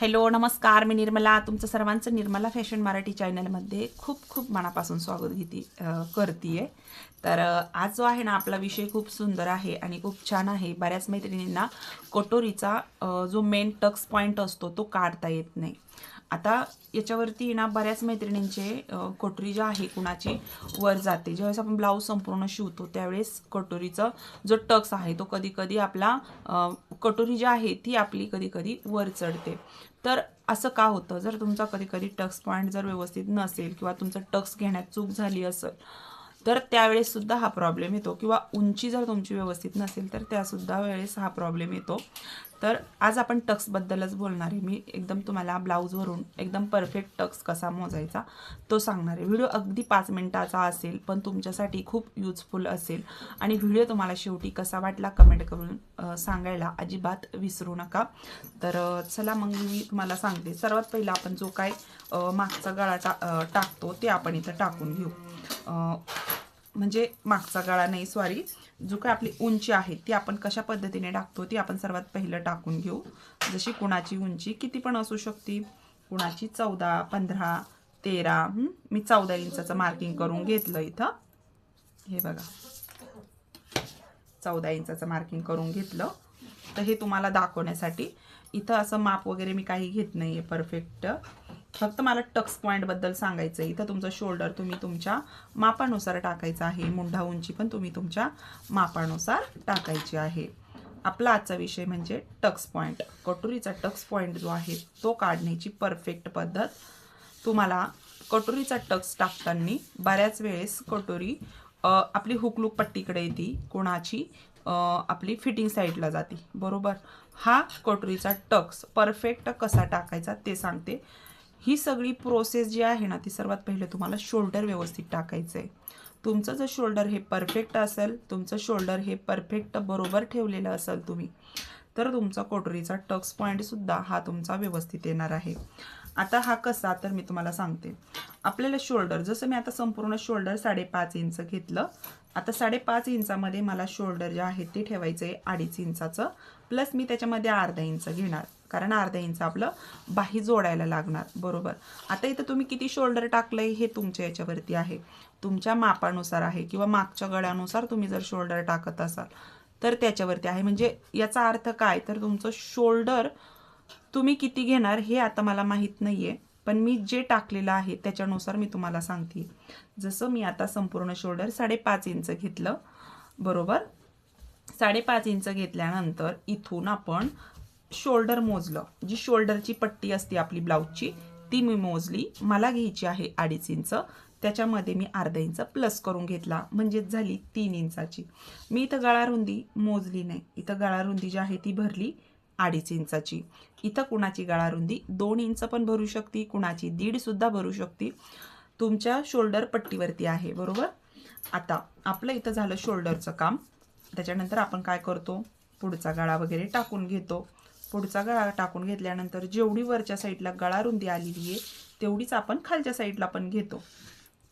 Hello नमस्कार मी निर्मला. तुमचं सर्वांचं निर्मला फॅशन मराठी चॅनलमध्ये खूप खूप मनापासून स्वागत घेते करते तर आज जो आहे ना आपला विषय खूप सुंदर आहे आणि खूप छान आहे. बऱ्याच मैत्रिणींना कटोरीचा जो मेन टक्स पॉईंट असतो तो काढता येत नाही. आता याच्यावरती ना बऱ्याच मैत्रिणींचे कटोरी जी आहे कुणाची वर जाते. ज्यावेळेस आपण ब्लाऊज संपूर्ण शिवतो त्यावेळेस कटोरीचा जो टक्स आहे तो कधी कधी आपला कटोरी जी आहे ती आपली कधी कधी वर चढते. तर असं का होतं? जर तुमचा कधी कधी टक्स पॉईंट जर व्यवस्थित नसेल किंवा तुमचं टक्स घेण्यात चूक झाली असेल तर त्यावेळेस सुद्धा हा प्रॉब्लेम येतो. किंवा उंची जर तुमची व्यवस्थित नसेल तर त्यासुद्धा वेळेस हा प्रॉब्लेम येतो. तर आज आपण टक्सबद्दलच बोलणार आहे. मी एकदम तुम्हाला ब्लाऊजवरून एकदम परफेक्ट टक्स कसा मोजायचा तो सांगणार आहे. व्हिडिओ अगदी पाच मिनटाचा असेल पण तुमच्यासाठी खूप युजफुल असेल. आणि व्हिडिओ तुम्हाला शेवटी कसा वाटला कमेंट करून सांगायला अजिबात विसरू नका. तर चला मग मी तुम्हाला सांगते. सर्वात पहिला आपण जो काय मागचा गळा टा टाकतो ते आपण इथं टाकून घेऊ. म्हणजे मागचा गळा नाही सॉरी जो काय आपली उंची आहे ती आपण कशा पद्धतीने टाकतो ती आपण सर्वात पहिलं टाकून घेऊ. जशी कुणाची उंची किती पण असू शकते कुणाची चौदा पंधरा तेरा मी चौदा इंचाचं मार्किंग करून घेतलं इथं. हे बघा. चौदा इंचाचं मार्किंग करून घेतलं. तर हे तुम्हाला दाखवण्यासाठी इथं असं माप वगैरे मी काही घेत नाही आहे परफेक्ट फक्त मला टक्स पॉईंटबद्दल सांगायचं आहे इथं तुमचं शोल्डर तुम्ही तुमच्या मापानुसार टाकायचं आहे. मुंढा उंची पण तुम्ही तुमच्या मापानुसार टाकायची आहे. आपला आजचा विषय म्हणजे टक्स पॉईंट कटोरीचा टक्स पॉईंट जो आहे तो काढण्याची परफेक्ट पद्धत. तुम्हाला कटोरीचा टक्स टाकताना बऱ्याच वेळेस कटोरी आपली हुकलूक पट्टीकडे येते. कोणाची? आपली फिटिंग साईडला जाते. बरोबर? हा कटोरीचा टक्स परफेक्ट कसा टाकायचा ते सांगते. ही सगळी प्रोसेस जी आहे ना ती सर्वात पहिले तुम्हाला शोल्डर व्यवस्थित टाकायचं आहे तुमचं जर शोल्डर हे परफेक्ट असेल तुमचं शोल्डर हे परफेक्ट बरोबर ठेवलेलं असेल तुम्ही तर तुमचा कोटरीचा टक्स पॉईंटसुद्धा हा तुमचा व्यवस्थित येणार आहे. आता हा कसा तर मी तुम्हाला सांगते. आपल्याला शोल्डर जसं मी आता संपूर्ण शोल्डर साडेपाच इंच घेतलं आता साडेपाच इंचामध्ये मला शोल्डर जे आहे ते ठेवायचं आहे अडीच इंचाचं प्लस मी त्याच्यामध्ये अर्धा इंच घेणार. कारण अर्धा इंच आपलं बाही जोडायला लागणार बरोबर. आता इथं तुम्ही किती शोल्डर टाकलंय हे तुमच्या याच्यावरती आहे. तुमच्या मापानुसार आहे किंवा मागच्या गळ्यानुसार तुम्ही जर शोल्डर टाकत असाल तर त्याच्यावरती आहे. म्हणजे याचा अर्थ काय? तर तुमचं शोल्डर तुम्ही किती घेणार हे आता मला माहीत नाही आहे पण मी जे टाकलेलं आहे त्याच्यानुसार मी तुम्हाला सांगते. जसं मी आता संपूर्ण शोल्डर साडेपाच इंच घेतलं बरोबर? साडेपाच इंच घेतल्यानंतर इथून आपण शोल्डर मोजलं. जी शोल्डरची पट्टी असते आपली ब्लाऊजची ती मी मोजली. मला घ्यायची आहे अडीच इंच. त्याच्यामध्ये मी अर्धा इंच प्लस करून घेतला. म्हणजेच झाली तीन इंचाची. मी इथं गळारुंदी मोजली नाही. इथं गळारुंदी जी आहे ती भरली अडीच इंचाची. इथं कुणाची गळारुंदी दोन इंच पण भरू शकते. कुणाची? दीडसुद्धा भरू शकते. तुमच्या शोल्डर पट्टीवरती आहे बरोबर? आता आपलं इथं झालं शोल्डरचं काम. त्याच्यानंतर आपण काय करतो? पुढचा गळा वगैरे टाकून घेतो. पुढचा गळा टाकून घेतल्यानंतर जेवढी वरच्या साईडला गळारुंदी आलेली आहे तेवढीच आपण खालच्या साईडला पण घेतो.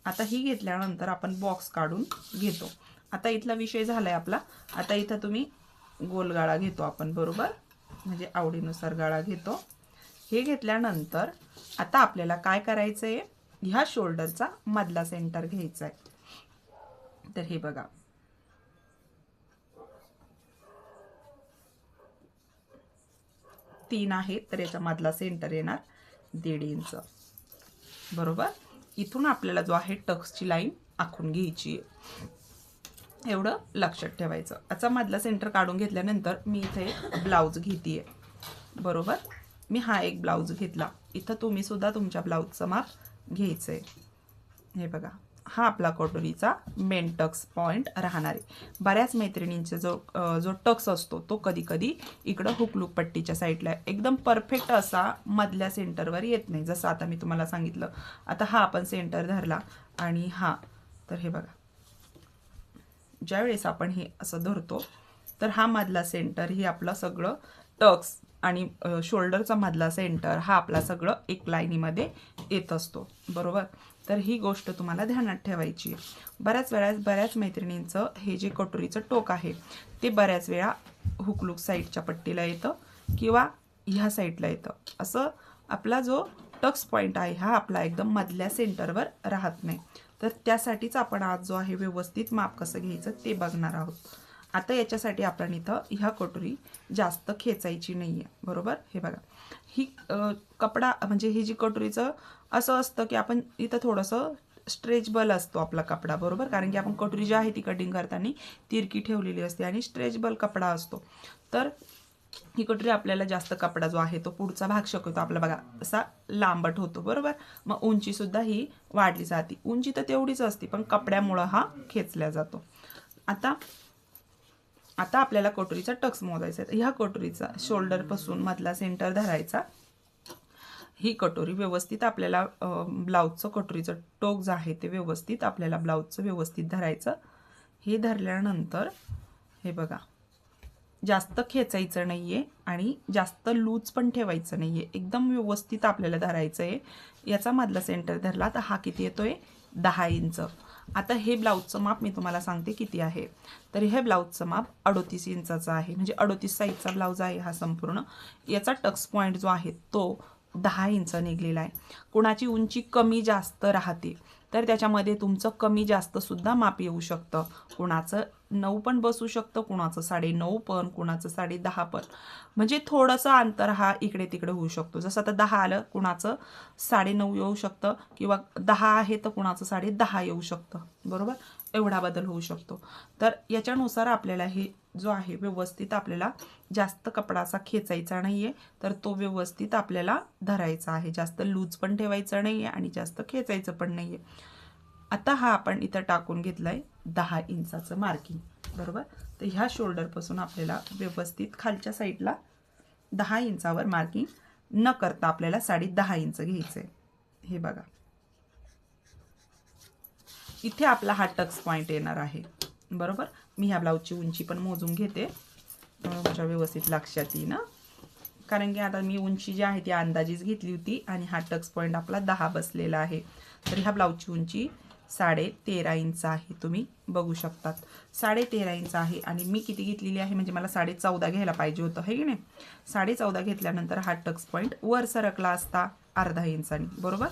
आता ही घेतल्यानंतर आपण बॉक्स काढून घेतो. आता इथला विषय झालाय आपला. आता इथं तुम्ही गोल गाळा घेतो आपण बरोबर? म्हणजे आवडीनुसार गाळा घेतो. हे घेतल्यानंतर आता आपल्याला काय करायचं आहे ह्या शोल्डरचा मधला सेंटर घ्यायचा आहे तर हे बघा. तीन आहे तर याच्यामधला सेंटर येणार दीड इंच. बरोबर? इथून आपल्याला जो आहे टक्सची लाईन आखून घ्यायची आहे. एवढं लक्षात ठेवायचं. याचा मधला सेंटर काढून घेतल्यानंतर मी इथे ब्लाऊज घेते बरोबर? मी हा एक ब्लाऊज घेतला. इथं तुम्हीसुद्धा तुमच्या ब्लाऊजचं माप घ्यायचं आहे हे बघा. हा आपला कटोरीचा मेन टक्स पॉईंट राहणार आहे. बऱ्याच मैत्रिणींचा जो जो टक्स असतो तो कधी कधी इकडं हुकलूक पट्टीच्या साईडला एकदम परफेक्ट असा मधल्या सेंटरवर येत नाही. जसं आता मी तुम्हाला सांगितलं आता हा आपण सेंटर धरला आणि हा. तर हे बघा. ज्यावेळेस आपण हे असं धरतो तर हा मधला सेंटर हे आपलं सगळं टक्स आणि शोल्डरचा मधला सेंटर हा आपला सगळं एक लाईनीमध्ये येत असतो. बरोबर? तर ही गोष्ट तुम्हाला ध्यानात ठेवायची आहे. बऱ्याच वेळा बऱ्याच मैत्रिणींचं हे जे कटोरीचं टोक आहे ते बऱ्याच वेळा हुकलूक साईडच्या पट्टीला येतं किंवा ह्या साईडला येतं. असं आपला जो टक्स पॉईंट आहे हा आपला एकदम मधल्या सेंटरवर राहत नाही. तर त्यासाठीच आपण आज जो आहे व्यवस्थित माप कसं घ्यायचं ते बघणार आहोत. आता याच्यासाठी आपण इथं ह्या कटोरी जास्त खेचायची नाही आहे बरोबर? हे बघा. ही कपडा म्हणजे ही जी कटोरीचं असं असतं की आपण इथं थोडंसं स्ट्रेचबल असतो आपला कपडा बरोबर? कारण की आपण कटोरी जी आहे ती कटिंग करताना तिरकी ठेवलेली असते आणि स्ट्रेचबल कपडा असतो. तर ही कटोरी आपल्याला जास्त कपडा जो आहे तो पुढचा भाग शकतो. आपला बघा असा लांबट होतो बरोबर? मग उंचीसुद्धा ही वाढली जाते. उंची तर तेवढीच असते पण कपड्यामुळं हा खेचला जातो. आता आता आपल्याला कटोरीचा टक्स मोजायचा आहे. ह्या कटोरीचा शोल्डरपासून मधला सेंटर धरायचा. ही कटोरी व्यवस्थित आपल्याला ब्लाऊजचं कटोरीचं टोक जे आहे ते व्यवस्थित आपल्याला ब्लाऊजचं व्यवस्थित धरायचं. हे धरल्यानंतर हे बघा जास्त खेचायचं नाहीये आणि जास्त लूज पण ठेवायचं नाहीये. एकदम व्यवस्थित आपल्याला धरायचं आहे याचा मधला सेंटर धरला तर हा किती येतोय? दहा इंच. आता हे ब्लाऊजचं माप मी तुम्हाला सांगते किती आहे. तर हे ब्लाऊजचं माप अडोतीस इंचाचं आहे. म्हणजे अडोतीस साईजचा ब्लाऊज आहे हा संपूर्ण. याचा टक्स पॉईंट जो आहे तो दहा इंच निघलेला आहे. कुणाची उंची कमी जास्त राहते तर त्याच्यामध्ये तुमचं कमी जास्त सुद्धा माप येऊ शकतं. कुणाचं नऊ पण बसू शकतं कुणाचं साडे नऊ पण कुणाचं साडे दहा पण. म्हणजे थोडंसं अंतर हा इकडे तिकडे होऊ शकतो. जसं आता दहा आलं कुणाचं साडे नऊ येऊ शकतं किंवा दहा आहे तर कुणाचं साडे दहा येऊ शकतं. बरोबर? एवढा बदल होऊ शकतो. तर याच्यानुसार आपल्याला हे जो आहे व्यवस्थित आपल्याला जास्त कपडा असा खेचायचा नाही आहे तर तो व्यवस्थित आपल्याला धरायचा आहे. जास्त लूज पण ठेवायचा नाही आहे आणि जास्त खेचायचं पण नाही आहे आता हा आपण इथं टाकून घेतला आहे दहा इंचाचं मार्किंग बरोबर? तर ह्या शोल्डरपासून आपल्याला व्यवस्थित खालच्या साईडला दहा इंचावर मार्किंग न करता आपल्याला साडी दहा इंच घ्यायचं आहे हे बघा. इथे आपला हा टक्स पॉईंट येणार आहे. बरोबर? मी ह्या ब्लाऊजची उंची पण मोजून घेते. तुमच्या माझ्या व्यवस्थित लक्षात येईल ना कारण की आता मी उंची जी आहे ती अंदाजीच घेतली होती आणि हा टक्स पॉईंट आपला दहा बसलेला आहे. तर ह्या ब्लाऊजची उंची साडे तेरा इंच आहे. तुम्ही बघू शकतात. साडे तेरा इंच आहे आणि मी किती घेतलेली आहे? म्हणजे मला साडे चौदा घ्यायला पाहिजे होतं हे की नाही? साडे चौदा घेतल्यानंतर हा टक्स पॉईंट वर सरकला असता अर्धा इंचानी. बरोबर?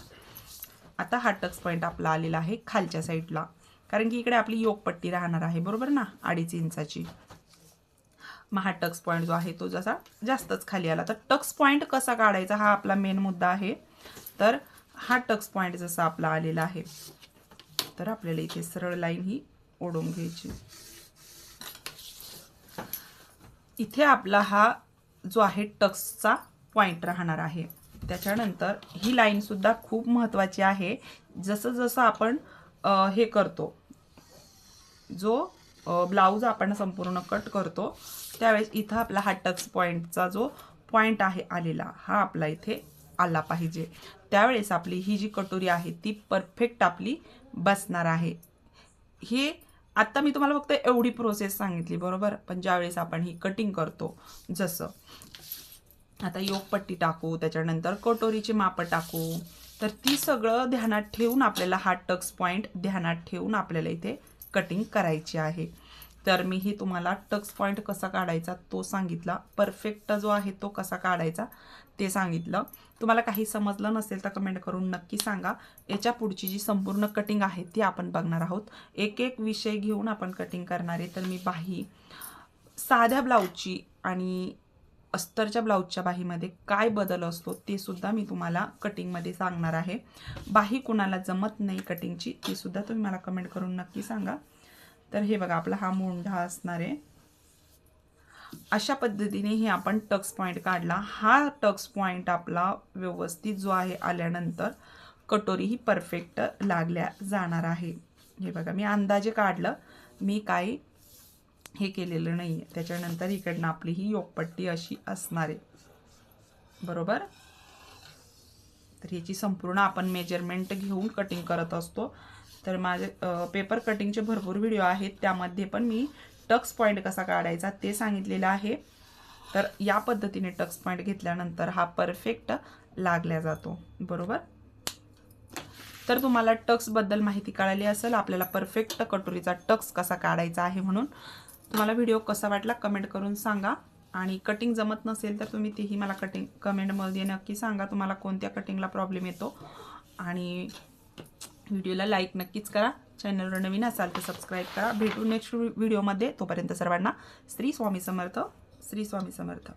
आता हा टक्स पॉईंट आपला आलेला आहे खालच्या साईडला. कारण की इकडे आपली योगपट्टी राहणार आहे बरोबर ना? अडीच इंचाची. मग हा टक्स पॉईंट जो आहे तो जसा जास्तच खाली आला. तर टक्स पॉईंट कसा काढायचा हा आपला मेन मुद्दा आहे. तर हा टक्स पॉईंट जसा आपला आलेला आहे तर आपल्याला इथे सरळ लाईन ही ओढून घ्यायची. इथे आपला हा जो आहे टक्सचा पॉईंट राहणार आहे. त्याच्यानंतर ही लाईनसुद्धा खूप महत्त्वाची आहे. जसं जसं आपण हे करतो जो ब्लाऊज आपण संपूर्ण कट करतो त्यावेळेस इथं आपला हा टच पॉईंटचा जो पॉईंट आहे आलेला हा आपला इथे आला पाहिजे. त्यावेळेस आपली ही जी कटोरी आहे ती परफेक्ट आपली बसणार आहे. हे आत्ता मी तुम्हाला फक्त एवढी प्रोसेस सांगितली बरोबर? पण ज्यावेळेस आपण ही कटिंग करतो जसं आता योगपट्टी टाकू त्याच्यानंतर कटोरीची मापं टाकू. तर ती सगळं ध्यानात ठेवून आपल्याला हा टक्स पॉईंट ध्यानात ठेवून आपल्याला इथे कटिंग करायची आहे. तर मी हे तुम्हाला टक्स पॉईंट कसा काढायचा तो सांगितला. परफेक्ट जो आहे तो कसा काढायचा ते सांगितलं. तुम्हाला काही समजलं नसेल तर कमेंट करून नक्की सांगा. याच्या पुढची जी संपूर्ण कटिंग आहे ती आपण बघणार आहोत. एक एक विषय घेऊन आपण कटिंग करणार आहे. तर मी बाही साध्या ब्लाऊजची आणि अस्तरच्या ब्लाऊजच्या बाहीमध्ये काय बदल असतो ते सुद्धा मी तुम्हाला कटिंगमध्ये सांगणार आहे. बाही कुणाला जमत नाही कटिंगची ती सुद्धा तुम्ही मला कमेंट करून नक्की सांगा. तर हे बघा आपला हा मोंढा असणार आहे. अशा पद्धतीने हे आपण टक्स पॉईंट काढला. हा टक्स पॉईंट आपला व्यवस्थित जो आहे आल्यानंतर कटोरी ही परफेक्ट लागल्या जाणार आहे. हे बघा मी अंदाजे काढलं. मी काही हे केलेलं नाही आहे त्याच्यानंतर इकडनं आपली ही योगपट्टी अशी असणार आहे. बरोबर? तर ह्याची संपूर्ण आपण मेजरमेंट घेऊन कटिंग करत असतो. तर माझे पेपर कटिंगचे भरपूर व्हिडिओ आहेत. त्यामध्ये पण मी टक्स पॉईंट कसा काढायचा ते सांगितलेलं आहे. तर या पद्धतीने टक्स पॉईंट घेतल्यानंतर हा परफेक्ट लागल्या जातो. बरोबर? तर तुम्हाला टक्सबद्दल माहिती कळाली असेल आपल्याला परफेक्ट कटोरीचा टक्स कसा काढायचा आहे म्हणून. तुम्हाला व्हिडिओ कसा वाटला कमेंट करून सांगा. आणि कटिंग जमत नसेल तर तुम्ही तेही मला कटिंग कमेंटमध्ये नक्की सांगा तुम्हाला कोणत्या कटिंगला प्रॉब्लेम येतो. आणि व्हिडिओला लाईक नक्कीच करा. चॅनलवर नवीन असाल तर सबस्क्राईब करा. भेटू नेक्स्ट व्हिडिओमध्ये तोपर्यंत सर्वांना श्री स्वामी समर्थ श्री स्वामी समर्थ.